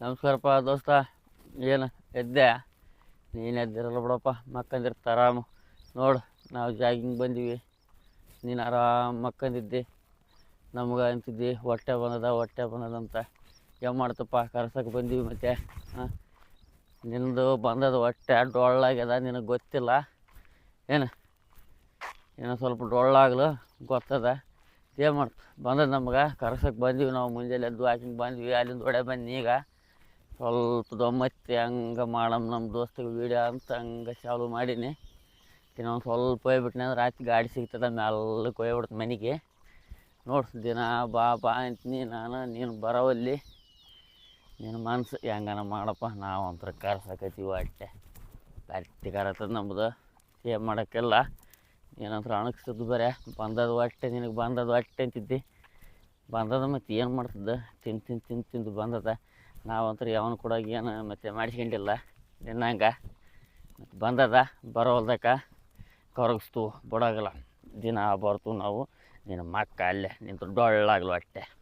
ನಮಸ್ಕಾರಪ್ಪ ದೋಸ್ತ. ಏನು ಎದ್ದೆ? ನೀನು ಎದ್ದಿರಲ್ಲ ಬಿಡಪ್ಪ. ಮಕ್ಕಂದಿರ್ತ ಆರಾಮು. ನೋಡು, ನಾವು ಜಾಗಿಂಗ್ ಬಂದೀವಿ. ನೀನು ಆರಾಮ ಮಕ್ಕಂದಿದ್ದೆ. ನಮ್ಗೆ ಅಂತಿದ್ದಿ, ಹೊಟ್ಟೆ ಬಂದದ, ಹೊಟ್ಟೆ ಬಂದದಂತ ಏನು ಮಾಡ್ತಪ್ಪ ಕರ್ಸಕ್ಕೆ ಬಂದೀವಿ ಮತ್ತೆ, ಹಾಂ? ನಿನ್ನದು ಬಂದದ ಹೊಟ್ಟೆ ಡೊಳ್ಳಾಗ್ಯದ ನಿನಗೆ ಗೊತ್ತಿಲ್ಲ? ಏನು? ಏನೋ ಸ್ವಲ್ಪ ಡೊಳ್ಳಾಗ್ಲು ಗೊತ್ತದ? ಏನು ಮಾಡ್ತ, ಬಂದದ ನಮ್ಗೆ? ಕರ್ಸಕ್ಕೆ ಬಂದೀವಿ ನಾವು, ಮುಂಜಾನೆ ಎದ್ದು ಹಾಕಿಂಗ್ ಬಂದ್ವಿ, ಅಲ್ಲಿಂದ ಒಡೆ ಬಂದು ಈಗ. ಸ್ವಲ್ಪ ದೊಮ್ಮತ್ತಿ ಹಂಗೆ ಮಾಡಮ್ ನಮ್ಮ ದೋಸ್ತಿಗೆ ವೀಡಿಯೋ ಅಂತ ಹಂಗೆ ಚಾಲು ಮಾಡೀನಿ. ಇನ್ನೊಂದು ಸ್ವಲ್ಪ ಹೋಗ್ಬಿಟ್ನೆ ಅಂದ್ರೆ ಆಯ್ತು ಗಾಡಿ ಸಿಗ್ತದೆ ಮೆಲ್ಲಕ್ಕೆ ಹೋಗ್ಬಿಡ್ತು ಮನೆಗೆ. ನೋಡು ದಿನ ಬಾ ಬಾ ಅಂತೀನಿ ನಾನು, ನೀನು ಬರೋವಲ್ಲಿ ನಿನ್ನ ಮನ್ಸು ಹೆಂಗನ ಮಾಡಪ್ಪ, ನಾವು ಒಂಥರ ಕರ್ಸಾಕತ್ತೀವಿ ಅಟ್ಟೆ ಗಟ್ಟಿ ಕರತದ ನಮ್ಮದು ಏನು ಮಾಡೋಕ್ಕಿಲ್ಲ. ಏನಂದ್ರೆ ಅಣಗ್ಸದ್ದು ಬರೇ ಬಂದದ ಹೊಟ್ಟೆ ನಿನಗೆ ಬಂದದ ಹೊಟ್ಟೆ ಅಂತಿದ್ದಿ. ಬಂದದ ಮತ್ತು ಏನು ಮಾಡ್ತದ? ತಿಂದು ತಿಂದು ತಿಂದು ತಿಂದು ಬಂದದ. ನಾವಂತರ ಯಾವನು ಕೂಡ ಏನು ಮತ್ತೆ ಮಾಡಿಸ್ಕೊಂಡಿಲ್ಲ. ನಿನ್ನಂಗೆ. ಮತ್ತು ಬಂದದ ಬರೋಲ್ದಕ್ಕ ಕರಗಿಸ್ತು, ಬಿಡೋಗಲ್ಲ. ದಿನ ಬರ್ತು ನಾವು. ನಿನ್ನ ಮಕ್ಕ ಅಲ್ಲೇ ನಿಂತು ಡೊಳ್ಳಾಗ್ಲು ಹೊಟ್ಟೆ